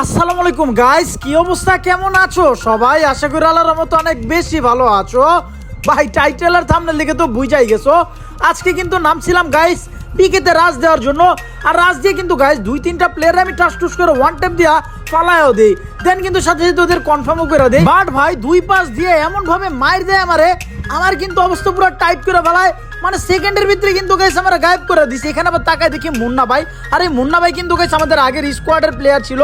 আসসালামু আলাইকুম গাইস কি অবস্থা? কেমন আছো? সবাই আশা করি আল্লাহর মতো অনেক বেশি ভালো আছো। ভাই টাইটেল আর থামনেল দিকে তো বুঝাই গেছো। আজকে কিন্তু নামছিলাম গাইস পিকেতে রাজ দেওয়ার জন্য। আর রাজ দিয়ে কিন্তু গাইস দুই, তিনটা প্লেয়ার আমি টাস টুস করে ওয়ান ট্যাপ দিয়া পালায়ও দেই। দেন কিন্তু সাথে সাথে ওদের কনফার্মও করে দেই। বাট ভাই, দুই পাস দিয়ে এমন ভাবে মার দেয় আমারে, আমার কিন্তু অবস্থা পুরো টাইট করে ফেলায়। মানে সেকেন্ডের ভিতরে কিন্তু গাইস আমরা গায়েব করে দিছি। এখানে আবার তাকায় দেখি মুন্না ভাই। আর এই মুন্না ভাই কিন্তু গাইস আমাদের আগের স্কোয়াডের প্লেয়ার ছিল।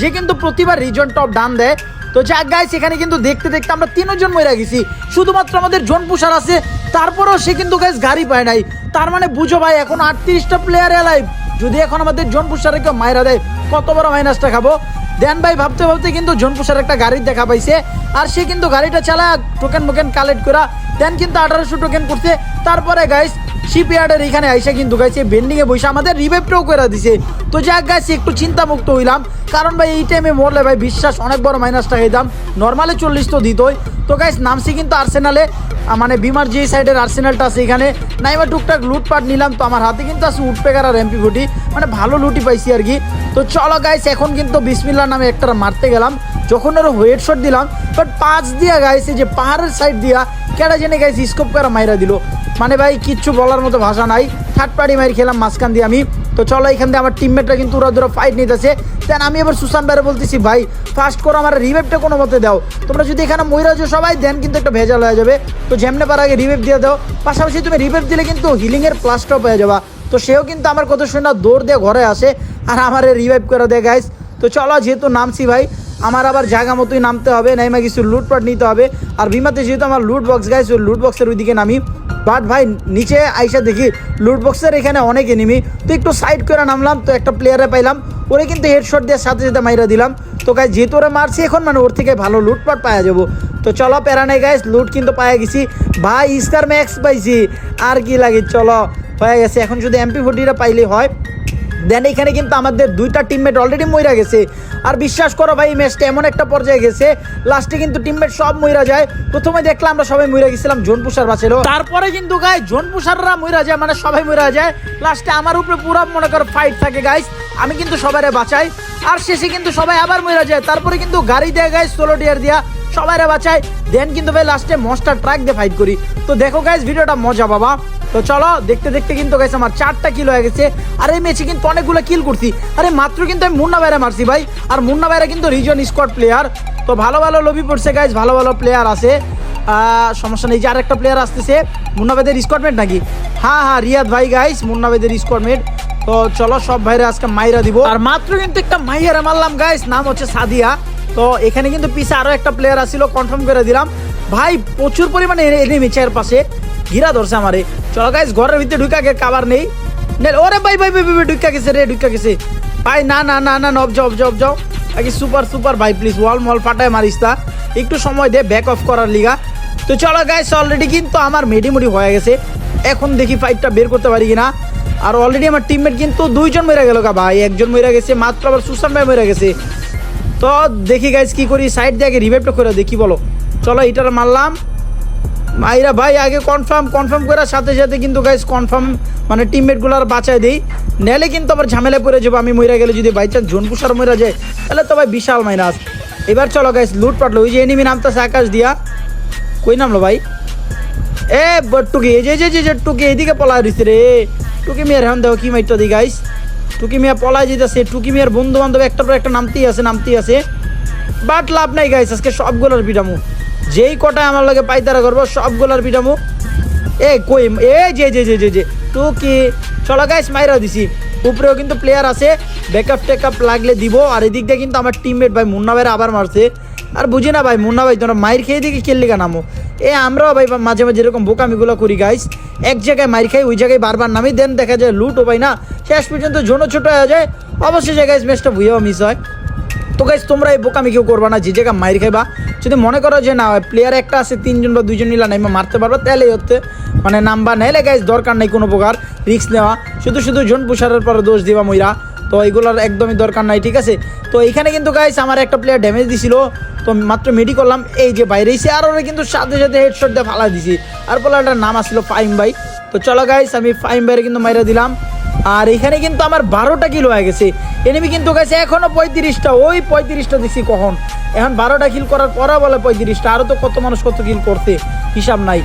যে কিন্তু প্রতিবার রিজন টপ ডান দেয়। তো যাক গাইস এখানে কিন্তু দেখতে দেখতে আমরা তিনজন মরে গেছি। শুধুমাত্র আমাদের জন পুষার আছে। তারপরেও সে কিন্তু গাইস গাড়ি পায় নাই। তার মানে বুঝো ভাই, এখন আটত্রিশটা প্লেয়ার এলাই যদি এখন আমাদের জন কেউ মাইরা দেয়, কত বড় মাইনাসটা খাব? দেন ভাই, ভাবতে ভাবতে কিন্তু জনপুষার একটা গাড়ি দেখা পাইছে। আর সে কিন্তু গাড়িটা চালায় টোকেন মোকেন কালেক্ট করা। দেন কিন্তু আঠারোশো টোকেন করছে। তারপরে গাইস শিপইয়ার্ডের এখানে আইসা কিন্তু গাইছে বেন্ডিংয়ে বসে আমাদের রিভাইভটাও করে দিছে। তো যাক গাইছে একটু চিন্তা মুক্ত হইলাম। কারণ ভাই, এই টাইমে মরলে ভাই, বিশ্বাস অনেক বড় মাইনাসটা খেয়ে দাম নর্মালি চল্লিশ তো দিতই। তো গাইস নামছি কিন্তু আর্সেনালে মানে বিমার যে সাইডের আর্সেনালটা আছে এখানে। নাইবা টুকটাক লুটপাট নিলাম, তো আমার হাতে কিন্তু আছে উঠপেকার আর এমপি ফুটি মানে ভালো লুটি পাইছি আর কি। তো চলো গাইস এখন কিন্তু বিসমিল্লা নামে একটা মারতে গেলাম। যখন ওর হেড শট দিলাম বাট পাঁচ দিয়া গাইছে যে পাহাড়ের সাইড দিয়া, কেডা জেনে গাইছে স্কোপ করা মাইরা দিল। মানে ভাই, কিচ্ছু বলার মতো ভাষা নাই। থার্ড পার্টি মাইর খেলাম, মাঝখান দিয়ে আমি। তো চলো এখান থেকে আমার টিমমেটরা কিন্তু ওরা ধরো ফাইট নিতেছে। দেন আমি এবার সুশান ভাইরে বলতেছি, ভাই ফার্স্ট করো আমার রিভেভটা কোনো মতে দাও। তোমরা যদি এখানে ময়রাজো সবাই দেন কিন্তু একটা ভেজাল হয়ে যাবে। তো যেমনে পার আগে রিভেভ দিয়ে দাও। পাশাপাশি তুমি রিভেভ দিলে কিন্তু হিলিংয়ের প্লাসটাও পেয়ে যাবা। তো সেও কিন্তু আমার কথা শুনে দৌড় দিয়ে ঘরে আসে। আর আমার রিভাইভ করে দেয় গাইস তো চলো, যেহেতু নামছি ভাই, আমার আবার জায়গা মতোই নামতে হবে। নাইমা কিছু লুটপাট নিতে হবে। আর বিমাতে যেহেতু আমার লুট বক্স গাইস ওই লুট বক্সের ওইদিকে নামি। বাট ভাই, নিচে আইসা দেখি লুটবক্সের এখানে অনেক এনিমি তো একটু সাইড করে নামলাম, তো একটা প্লেয়ারে পাইলাম। ওরে কিন্তু হেডশট দিয়ে সাথে সাথে মাইরা দিলাম। তো গাই যেহেতু ওরা মারছি, এখন মানে ওর থেকে ভালো লুটপাট পাওয়া যাব। তো চলো, প্যারা নেই গাইস লুট কিন্তু পাওয়া গেছি। ভাই স্কার ম্যাক্স পাইছি। আর কি লাগে, চলো। হয়ে গেছে। এখন শুধু এমপি ফোর্টিটা পাইলে হয়। দেন এখানে কিন্তু আমাদের দুইটা টিমমেট অলরেডি মইরা গেছে। আর বিশ্বাস করো ভাই ম্যাচটা এমন একটা পর্যায়ে গেছে লাস্টে কিন্তু টিমমেট সব মইরা যায়। প্রথমে দেখলাম আমরা সবাই মইরা গেছিলাম জোন পুষার তারপরে কিন্তু গাই জোন পুষাররা মইরা যায় মানে সবাই মইরা যায়। লাস্টে আমার উপরে পুরো মনে করো ফাইট থাকে গাইস আমি কিন্তু সবাইরে বাঁচাই। আর শেষে কিন্তু সবাই আবার মইরা যায়। তারপরে কিন্তু গাড়ি দেয়া গাইস ষোলো টিয়ার দিয়া, সবাইরে বাঁচাই। দেন কিন্তু ভাই লাস্টে মস্টার ট্রাক দিয়ে ফাইট করি। তো দেখো গাইস ভিডিওটা মজা বাবা। তো চলো, দেখতে দেখতে কিন্তু গাইস আমার চারটা কিল হয়ে গেছে। আর এই ম্যাচে কিন্তু অনেকগুলো কিল করছি। আরে মাত্র কিন্তু আমি মুন্না বাইরে মারছি ভাই। আর মুন্না বাইরে কিন্তু রিজন স্কোয়াড প্লেয়ার তো ভালো ভালো লবি পড়ছে গাইস ভালো ভালো প্লেয়ার আছে। সমস্যা নেই, যে আরেকটা প্লেয়ার আসতেছে, মুন্না ভাইদের স্কোয়াডমেট নাকি? হ্যাঁ হ্যাঁ রিয়াদ ভাই গাইস মুন্না ভাইদের স্কোয়াডমেট তো চলো, সব ভাইরা আজকে মাইরা দিব। আর মাত্র কিন্তু একটা মাইয়ারে মারলাম গাইস নাম হচ্ছে সাদিয়া। তো এখানে কিন্তু পিছে আরও একটা প্লেয়ার আসছিল কনফার্ম করে দিলাম। ভাই, প্রচুর পরিমাণে এনিমি চেয়ার পাশে। ঘিরা ধরছে আমারে। চলো গাইস ঘরের ভিতরে ঢুকা গে কাবার নেই। ওরে ভাই ভাই ভাই ভাই, ঢুকা গেছে রে ঢুকা গেছে। ভাই না না না না নব যাও যাও যাও। আগে সুপার সুপার ভাই প্লিজ ওয়াল মল ফাটায় মারিস তা একটু সময় দে ব্যাক অফ করার লিগা। তো চলো গাইস অলরেডি কিন্তু আমার মেডি মেডিমুডি হয়ে গেছে। এখন দেখি ফাইটটা বের করতে পারি কিনা। আর অলরেডি আমার টিমমেট কিন্তু দুইজন মরে গেল গা ভাই। একজন মরে গেছে মাত্র আবার সুসান ভাই মরে গেছে। তো দেখি গাইস কি করি? সাইড দিয়ে আগে রিভাইভটা করে দেখি বলো। চলো এটার মারলাম। মাইরা ভাই, আগে কনফার্ম কনফার্ম করার সাথে সাথে কিন্তু গাইস কনফার্ম মানে টিমমেটগুলো আর বাঁচায় দিই। নেলে কিন্তু আবার ঝামেলা পড়ে যাব, আমি মইরা গেলে যদি বাই চান্স জোনপুষার মইরা যায়, তাহলে তো ভাই বিশাল মাইনাস এবার চলো গাইস লুট পাটলো ওই যে এনিমি নামতেছে আকাশ দিয়া। কই নামলো ভাই? এ টুকি এই যে যে যে, টুকি, এইদিকে পলায় দিছে রে। টুকি মিয়ার এখন দেখো কি মাইটটা দি গাইস টুকি মিয়া পলায় যেতেছে টুকি মিয়ার বন্ধু বান্ধব একটার পর একটা নামতেই আছে নামতেই আছে। বাট লাভ নাই গাইস আজকে সবগুলোর পিটামু। যেই কটায় আমার লাগে পাইতারা করব, সবগুলোর পিটামু এ কই, এ যে যে যে যে যে টুকি চলো গাইস মাইরা দিছি। উপরেও কিন্তু প্লেয়ার আছে। ব্যাকআপ টেকআপ লাগলে দিব। আর এদিক দিয়ে কিন্তু আমার টিমমেট ভাই মুন্না ভাইরা আবার মারছে। আর বুঝি না ভাই মুন্না ভাই তোমরা মাইর খেয়ে দিকে খেললি কেন নামো? এ আমরাও ভাই মাঝে মাঝে এরকম বোকামিগুলো করি গাইস এক জায়গায় মাইর খাই, ওই জায়গায় বারবার নামি দেন দেখা যায় লুট ও ভাই না। শেষ পর্যন্ত ঝোনো ছোট হয়ে যায়। অবশ্যই গাইস ম্যাচটা ভুয়েও মিস হয়। তো গাইস তোমরা এই বোকামি কেউ করবা না, যে জায়গা মাইর খাইবা। যদি মনে করো যে না প্লেয়ার একটা আছে, তিনজন বা দুইজন মিলা নাইমা মারতে পারবা তাহলেই হচ্ছে মানে নাম্বার নাইলে গাইজ দরকার নাই কোনো প্রকার রিস্ক নেওয়া। শুধু শুধু জন পুষারের পরে দোষ দিবা মইরা। তো এগুলোর একদমই দরকার নাই, ঠিক আছে? তো এখানে কিন্তু গাইস আমার একটা প্লেয়ার ড্যামেজ দিছিল। তো মাত্র মেডি করলাম, এই যে বাইরে এসে আর ওরা কিন্তু সাথে সাথে হেডশট দিয়ে ফালা দিছি। আর প্লেয়ারটার নাম আসছিল ফাইম ভাই। তো চলো গাইস আমি ফাইম ভাইয়ের কিন্তু মাইরা দিলাম। আর এখানে কিন্তু আমার বারোটা কিলো হয়ে গেছে। এনিমি কিন্তু গেছে এখনও পঁয়ত্রিশটা। ওই পঁয়ত্রিশটা দিছি কখন। এখন বারোটা কিল করার পরে বলে পঁয়ত্রিশটা। আরও তো কত মানুষ কত কিল করতে? হিসাব নাই।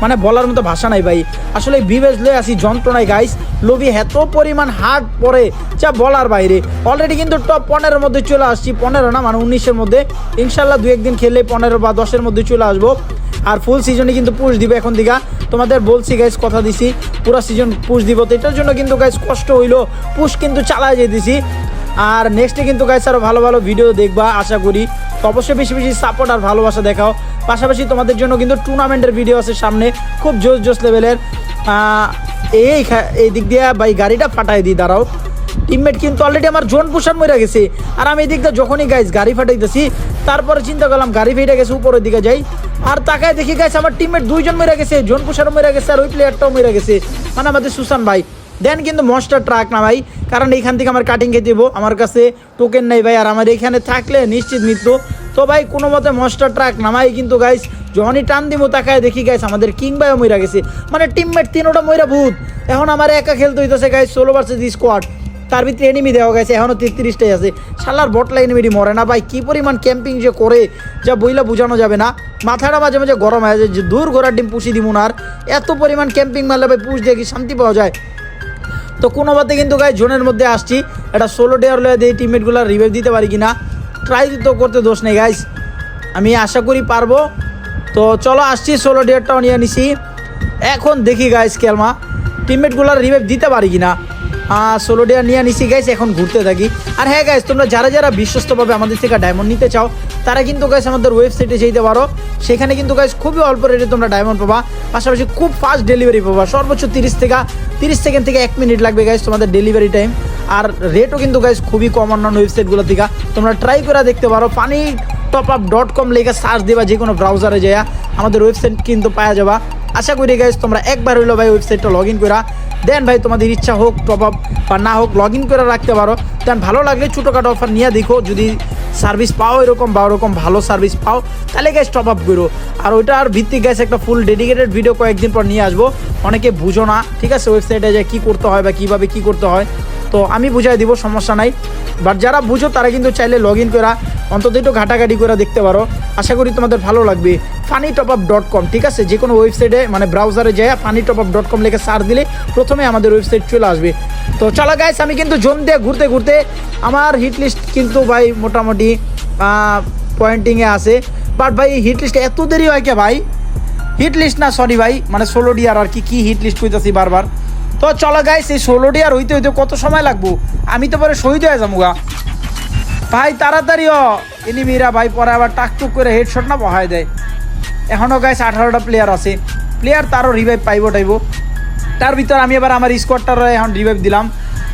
মানে বলার মতো ভাষা নাই ভাই। আসলে বিবেজ লয়ে আসি যন্ত্রণায় গাইস লবি এত পরিমাণ হার্ড পরে। যা বলার বাইরে। অলরেডি কিন্তু টপ পনেরোর মধ্যে চলে আসছি। পনেরো না মানে উনিশের মধ্যে। ইনশাল্লাহ দু একদিন খেললে পনেরো বা দশের মধ্যে চলে আসব। আর ফুল সিজনে কিন্তু পুশ দিবে এখন দিকা তোমাদের বলছি গাইস কথা দিছি। পুরো সিজন পুশ দিব। তো এটার জন্য কিন্তু গাইস কষ্ট হইল। পুশ কিন্তু চালায় যেতেছি। আর নেক্সটে কিন্তু গাইস আরও ভালো ভালো ভিডিও দেখবা, আশা করি। তো অবশ্যই বেশি বেশি সাপোর্ট আর ভালোবাসা দেখাও। পাশাপাশি তোমাদের জন্য কিন্তু টুর্নামেন্টের ভিডিও আছে সামনে। খুব জোস জোস লেভেলের এই এই দিক দিয়ে বা এই গাড়িটা ফাটাই দিই, দাঁড়াও। টিমমেট কিন্তু অলরেডি আমার জোন পুষার মরে গেছে। আর আমি এই দিকটা যখনই গাইস গাড়ি ফাটাইতেছি, তারপরে চিন্তা করলাম গাড়ি ফেটে গেছে, উপরের দিকে যাই। আর তাকায় দেখি গাইস আমার টিমমেট দুইজন মেরে গেছে জোন পুষারও মেরে গেছে আর ওই প্লেয়ারটাও মেরে গেছে। মানে আমাদের সুসান ভাই। দেন কিন্তু মনস্টার ট্রাক না ভাই, কারণ এইখান থেকে আমার কাটিং খেতে দেবো, আমার কাছে টোকেন নেই ভাই। আর আমার এখানে থাকলে নিশ্চিত মৃত্যু। তো ভাই, কোনো মতে মনস্টার ট্রাক নামাই কিন্তু গাইস যখনই টান দিব তাকায় দেখি গাইস আমাদের কিং ভাইও মইরা গেছে। মানে টিমমেট তিনোটা মইরা ভূত। এখন আমার একা খেলতে হইতেছে গাইস ষোলো ভার্সেস স্কোয়াড তার ভিতরে এনিমি দেওয়া গেছে এখনও তেত্রিশটাই আছে। শালার বটলা এনিমিটি মরে না ভাই, কী পরিমাণ ক্যাম্পিং যে করে, যা বইলা বোঝানো যাবে না। মাথাটা মাঝে মাঝে গরম হয়ে যায়, যে দূর ঘোরার ডিম পুষি দিব না আর। এত পরিমাণ ক্যাম্পিং মারলে ভাই পুষ দিয়ে কি শান্তি পাওয়া যায়? তো কোনো মতে কিন্তু গাই জোনের মধ্যে আসছি। এটা ষোলো ডেয়ার লয়ে দিয়ে টিমমেটগুলো রিভাইভ দিতে পারি কি না ট্রাই তো করতে দোষ নেই গাইস আমি আশা করি পারব। তো চলো আসছি ষোলো ডেয়ারটাও নিয়ে নিছি। এখন দেখি গাইস কেলমা টিমমেটগুলোর রিভাইভ দিতে পারি কিনা? ষোলো ডেয়ার নিয়ে নিছি গাইস এখন ঘুরতে থাকি। আর হ্যাঁ গাইস তোমরা যারা যারা বিশ্বস্তভাবে আমাদের থেকে ডায়মন্ড নিতে চাও, তারা কিন্তু গাইস আমাদের ওয়েবসাইটে যেতে পারো। সেখানে কিন্তু গাইস খুবই অল্প রেটে তোমরা ডায়মন্ড পাবা। পাশাপাশি খুব ফাস্ট ডেলিভারি পাবা। সর্বোচ্চ তিরিশ থেকে, তিরিশ সেকেন্ড থেকে এক মিনিট লাগবে গাইস তোমাদের ডেলিভারি টাইম আর রেটও কিন্তু গাইস খুবই কম অন্যান্য ওয়েবসাইটগুলো থেকে। তোমরা ট্রাই করে দেখতে পারো। পানি টপ আপ ডট কম লেগে সার্চ দেবা, যে কোনো ব্রাউজারে যাইয়া আমাদের ওয়েবসাইট কিন্তু পাওয়া যাবা। আশা করি গাইস তোমরা একবার হইল, ভাই ওয়েবসাইটটা লগ ইন করা দেন ভাই, তোমাদের ইচ্ছা হোক টপ আপ বা না হোক লগ ইন করে রাখতে পারো। দেন ভালো লাগলে ছোটোখাটো অফার নিয়ে দেখো, যদি সার্ভিস পাও এরকম বা ওরকম ভালো সার্ভিস পাও, তাহলে গ্যাস টপ আপ করো। আর ওইটার ভিত্তিক গ্যাস একটা ফুল ডেডিকেটেড ভিডিও কয়েকদিন পর নিয়ে আসব। অনেকে বুঝো না, ঠিক আছে? ওয়েবসাইটে যে কী করতে হয় বা কীভাবে কী করতে হয় তো আমি বুঝাই দিব, সমস্যা নাই। বাট যারা বুঝো, তারা কিন্তু চাইলে লগ ইন করা অন্তত একটু ঘাটাঘাটি করে দেখতে পারো। আশা করি তোমাদের ভালো লাগবে। Funny top up dot com ঠিক আছে? যে কোনো ওয়েবসাইটে মানে ব্রাউজারে যায় funny top up dot com লেখে সার্চ দিলে প্রথমে আমাদের ওয়েবসাইট চলে আসবে। তো চলো গাইস আমি কিন্তু জোন দিয়ে ঘুরতে ঘুরতে আমার হিট লিস্ট কিন্তু ভাই মোটামুটি পয়েন্টিংয়ে আছে। বাট ভাই হিট লিস্ট এত দেরি হয় কে ভাই? হিট লিস্ট না সরি ভাই মানে ষোলো ডিয়ার আর কি কি হিট লিস্ট কইতাছি বারবার? তো চলো গাইস এই ষোলো ডিয়ার হইতে হইতে কত সময় লাগবো? আমি তো পরে শহীদ হয়ে যাব গা। ভাই, তাড়াতাড়ি এনিমিরা ভাই পরে আবার টাকটুক করে হেডশট না বহায় দেয়। এখনও গাইস আঠারোটা প্লেয়ার আছে। প্লেয়ার তারও রিভাইভ পাইব টাইব। তার ভিতর আমি এবার আমার স্কোয়াডটার এখন রিভাইভ দিলাম।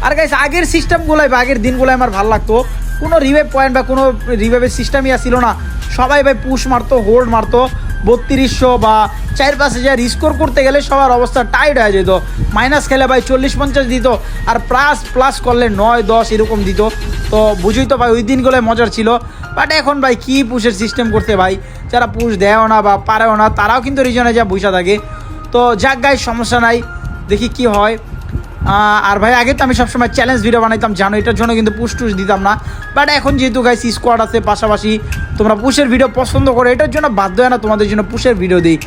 আর গাইস আগের সিস্টেমগুলাই বা আগের দিনগুলো আমার ভালো লাগতো। কোনো রিভাইভ পয়েন্ট বা কোনো রিভাইভের সিস্টেমই আসছিল না। সবাই ভাই পুশ মারতো হোল্ড মারতো। বত্রিশশো বা চার পাঁচ হাজার স্কোর করতে গেলে সবার অবস্থা টাইট হয়ে যেত। মাইনাস খেলে ভাই চল্লিশ পঞ্চাশ দিত আর প্লাস প্লাস করলে নয়, দশ এরকম দিত। তো বুঝই তো ভাই ওই দিনগুলো মজার ছিল। বাট এখন ভাই কি পুষের সিস্টেম করতে ভাই? যারা পুষ দেয়ও না বা পারেও না, তারাও কিন্তু রিজনে যা বসে থাকে। তো যাক গাই সমস্যা নাই। দেখি কি হয়। আর ভাই, আগে তো আমি সবসময় চ্যালেঞ্জ ভিডিও বানাইতাম, জানো, এটার জন্য কিন্তু পুশ টুস দিতাম না। বাট এখন যেহেতু গাইস স্কোয়াড আছে, পাশাপাশি তোমরা পুশের ভিডিও পছন্দ করো, এটার জন্য বাধ্য হয় না তোমাদের জন্য পুশের ভিডিও দিই।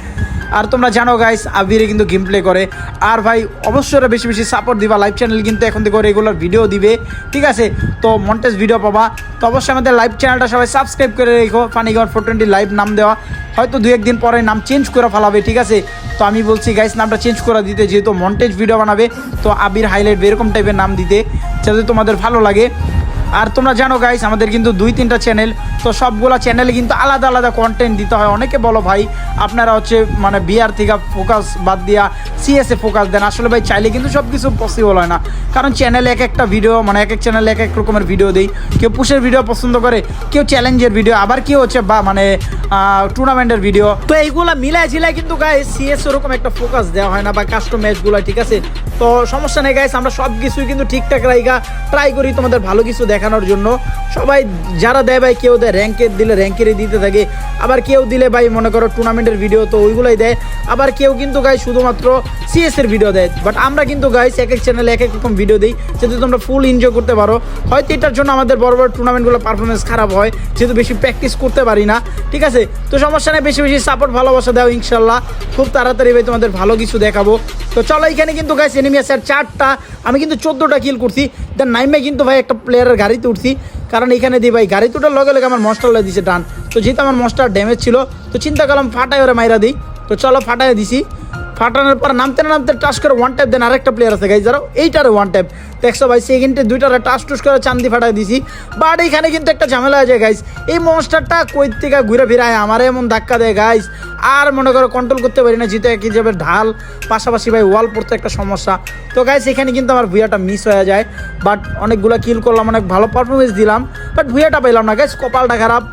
আর তোমরা জানো গাইস আবিরে কিন্তু গেম প্লে করে। আর ভাই, অবশ্যই বেশি বেশি সাপোর্ট দিবা লাইভ চ্যানেল কিন্তু এখন থেকে রেগুলার ভিডিও দিবে, ঠিক আছে? তো মন্টেজ ভিডিও পাবা। তো অবশ্যই আমাদের লাইভ চ্যানেলটা সবাই সাবস্ক্রাইব করে রেখো ফানিগর ফোর টোয়েন্টি লাইভ নাম দেওয়া। হয়তো দু একদিন পরে নাম চেঞ্জ করে ফেলাবে, ঠিক আছে? তো আমি বলছি গাইস নামটা চেঞ্জ করে দিতে, যেহেতু মন্টেজ ভিডিও বানাবে, তো আবির হাইলাইট এরকম টাইপের নাম দিতে, যাতে তোমাদের ভালো লাগে। আর তোমরা জানো গাইস আমাদের কিন্তু দুই, তিনটা চ্যানেল তো সবগুলো চ্যানেলে কিন্তু আলাদা আলাদা কন্টেন্ট দিতে হয়। অনেকে বলো, ভাই, আপনারা হচ্ছে মানে বিআর থেকে ফোকাস বাদ দিয়া সিএসএ ফোকাস দেন। আসলে ভাই, চাইলে কিন্তু সব কিছু পসিবল হয় না। কারণ চ্যানেলে এক একটা ভিডিও মানে এক এক চ্যানেলে এক এক রকমের ভিডিও দেই। কেউ পুষের ভিডিও পছন্দ করে, কেউ চ্যালেঞ্জের ভিডিও আবার কেউ হচ্ছে বা মানে টুর্নামেন্টের ভিডিও তো এইগুলা মিলাই ঝিলাই কিন্তু গাইস সিএস ওরকম একটা ফোকাস দেওয়া হয় না বা কাস্টম ম্যাচগুলো ঠিক আছে? তো সমস্যা নেই গাইস আমরা সব কিছুই কিন্তু ঠিকঠাক রাইগা ট্রাই করি, তোমাদের ভালো কিছু দেখা দেখানোর জন্য। সবাই যারা দেয় ভাই, কেউ দেয় র্যাঙ্কের দিলে র্যাঙ্কেরই দিতে থাকে। আবার কেউ দিলে ভাই, মনে করো টুর্নামেন্টের ভিডিও তো ওইগুলোই দেয়। আবার কেউ কিন্তু গাই শুধুমাত্র সিএস এর ভিডিও দেয়। বাট আমরা কিন্তু গাইস এক এক চ্যানেলে এক এক রকম ভিডিও দিই যাতে তোমরা ফুল এনজয় করতে পারো। হয়তো এটার জন্য আমাদের বড় বড় টুর্নামেন্টগুলো পারফরমেন্স খারাপ হয়, যেহেতু বেশি প্র্যাকটিস করতে পারি না। ঠিক আছে? তো সমস্যা নেই, বেশি বেশি সাপোর্ট ভালোবাসা দাও ইনশাল্লাহ খুব তাড়াতাড়ি ভাই, তোমাদের ভালো কিছু দেখাবো। তো চলো এখানে কিন্তু গাইস এনিমি আছে আর চারটা, আমি কিন্তু চোদ্দোটা কিল করছি। দেন নাইমে কিন্তু ভাই, একটা প্লেয়ারের গাড়িতে উঠছি, কারণ এখানে দিই ভাই, গাড়িতে উঠার লগে লগে আমার মস্টার লয়ে দিছে টান তো যেহেতু আমার মস্টার ড্যামেজ ছিল, তো চিন্তা করলাম ফাটাই ওরা মাইরা দিই। তো চলো ফাটাই দিছি। ফাটানোর পর নামতে না নামতে টাচ করে ওয়ান ট্যাপ দেন আরেকটা প্লেয়ার আছে গাইজ যারা এইটারে ওয়ান ট্যাপ দেখছ ভাই সেকেন্ডে দুইটারে টাচ টুস করে চান্দি ফাটাই দিছি। বাট এইখানে কিন্তু একটা ঝামেলা আছে গাইজ এই মনস্টারটা কই থেকে ঘুরে ফিরায়, আমার এমন ধাক্কা দেয় গাইজ আর মনে করো কন্ট্রোল করতে পারি না, যেহেতু একই যাবে ঢাল। পাশাপাশি ভাই ওয়াল পড়তে একটা সমস্যা। তো গাইজ এখানে কিন্তু আমার ভুয়াটা মিস হয়ে যায়। বাট অনেকগুলো কিল করলাম, অনেক ভালো পারফরমেন্স দিলাম। বাট ভুয়াটা পেলাম না গাইজ কপালটা খারাপ।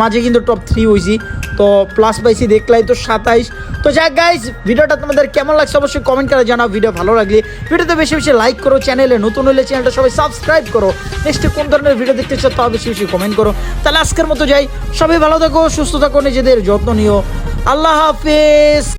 মাঝে কিন্তু টপ থ্রি হয়েছি তো প্লাস পাইছি দেখলাই তো সাতাইশ। তো যাক গাইজ ভিডিওটা তোমাদের কেমন লাগছে অবশ্যই কমেন্ট করে জানাও ভিডিও ভালো লাগলে। ভিডিওতে বেশি বেশি লাইক করো চ্যানেলে নতুন হলে চ্যানেলটা সবাই সাবস্ক্রাইব করো। নেক্সটে কোন ধরনের ভিডিও দেখতে চাও তাও বেশি বেশি কমেন্ট করো। তাহলে আজকের মতো যাই, সবাই ভালো থাকো, সুস্থ থাকো, নিজেদের যত্ন নিও। আল্লাহ হাফেজ।